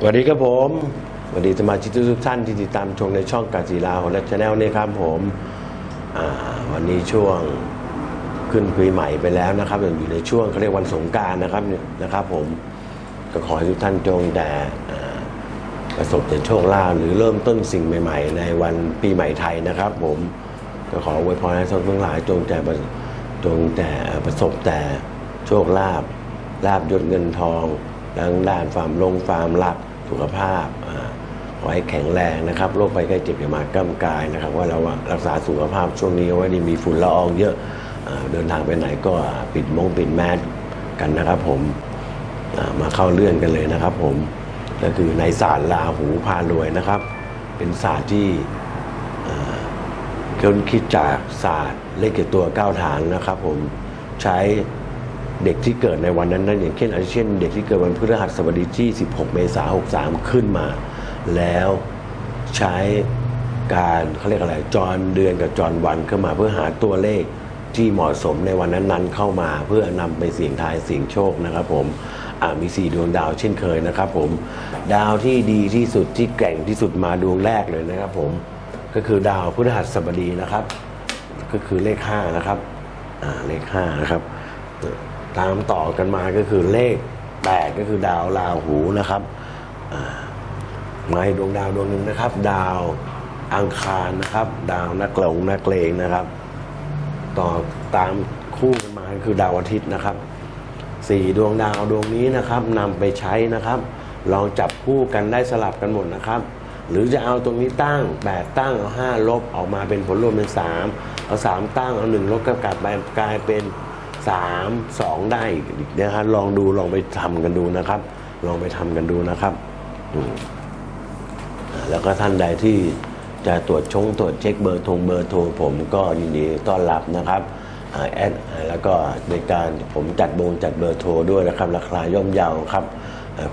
สวัสดีครับผมสวัสดีสมาชิกทุกท่านที่ติดตามชมในช่องกาจีลาของและชาแนลนี่ครับผมวันนี้ช่วงขึ้นปีใหม่ไปแล้วนะครับอยู่ในช่วงเขาเรียกวันสงการนะครับนะครับ ผมก็ขอให้ทุกท่านจงแต่ประสบแต่โชคลาภหรือเริ่มต้นสิ่งใหม่ ๆ ในวันปีใหม่ไทยนะครับ ผมก็ขออวยพรให้ท่านทั้งหลาย จงแต่จงแต่ประสบแต่โชคลาภลาบยศเงินทองดังด้านความลงความรัก สุขภาพขอให้แข็งแรงนะครับโรคภัยไข้เจ็บอย่ามาก้ำกายนะครับ ว่าเรารักษาสุขภาพช่วงนี้ไว้ดีมีฝุ่นละอองเยอะอ่าเดินทางไปไหนก็ปิดมงปิดแมสกันนะครับผมมาเข้าเรื่องกันเลยนะครับ ผมก็คือในศาสตร์ลาหูพารวยนะครับ เป็นศาสตร์ที่ค้นคิดจากศาสตร์เลขเกี่ยวตัวเก้าฐานนะครับ ผมใช้ เด็กที่เกิดในวันนั้นนั้นอย่างเช่นอาทิเช่น เด็กที่เกิดวันพฤหัสบดีที่ 16 เมษายน 63 ขึ้นมา แล้วใช้การเขาเรียกอะไรจรเดือนกับจรวันเข้ามาเพื่อหาตัวเลขที่เหมาะสมในวันนั้นๆ เข้ามาเพื่อนำไปเสี่ยงทายเสี่ยงโชคนะครับผมมีสี่ดวงดาวเช่นเคยนะครับผมดาวที่ดีที่สุดที่แกร่งที่สุดมาดวงแรกเลยนะครับผมก็คือดาวพฤหัสบดีนะครับ ก็คือเลขห้านะครับเลขห้านะครับ ตามต่อกันมาก็คือเลขแปดก็คือดาวราหูนะครับมาให้ดวงดาวดวงหนึ่งนะครับ ดาวอังคารนะครับ ดาวนักหลงนักเลงนะครับ ต่อตามคู่กันมาคือดาวอาทิตย์นะครับสี่ดวงดาวดวงนี้นะครับนำไปใช้นะครับ ลองจับคู่กันได้สลับกันหมดนะครับ หรือจะเอาตรงนี้ตั้งแปดตั้งเอาห้าลบออกมาเป็นผลรวมเป็นสามเอาสามตั้งเอาหนึ่งลบก็กลับไปกลายเป็น สามสองได้อีกนะครับลองดูลองไปทำกันดูนะครับ ลองไปทำกันดูนะครับอืมแล้วก็ท่านใดที่จะตรวจชงตรวจเช็คเบอร์โทงเบอร์โทรผมก็ยินดีต้อนรับนะครับอ่าแอดแล้วก็ในการผมจัดบงจัดเบอร์โทรด้วยนะครับ ราคาย่อมเยาครับ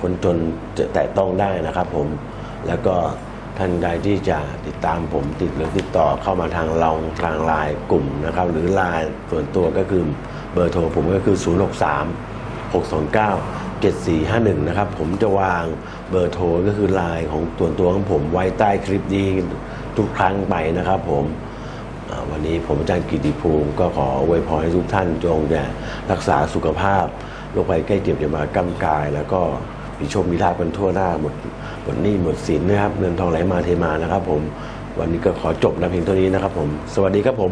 คนจนจะแตะต้องได้นะครับผมแล้วก็ท่านใดที่จะติดตามผมติดหรือติดต่อเข้ามาทางเราทางไลน์กลุ่มนะครับ หรือไลน์ส่วนตัวก็คือ เบอร์โทรผมก็คือ 063 629 7451 นะครับ ผมจะวางเบอร์โทรก็คือไลน์ของตัวตัวของผมไว้ใต้คลิปนี้ทุกครั้งไปนะครับผมวันนี้ผมอาจารย์กิติภูมิก็ขออวยพรให้ทุกท่านจงจะรักษาสุขภาพโรคภัยใกล้เจ็บอย่ามาก้ำกาย แล้วก็มีโชคมีลาภกันทั่วหน้าหมดหมดหนี้หมดสินนะครับเงินทองไหลมาเทมานะครับ ผมวันนี้ก็ขอจบนะเพียงเท่านี้นะครับ ผม สวัสดีครับผม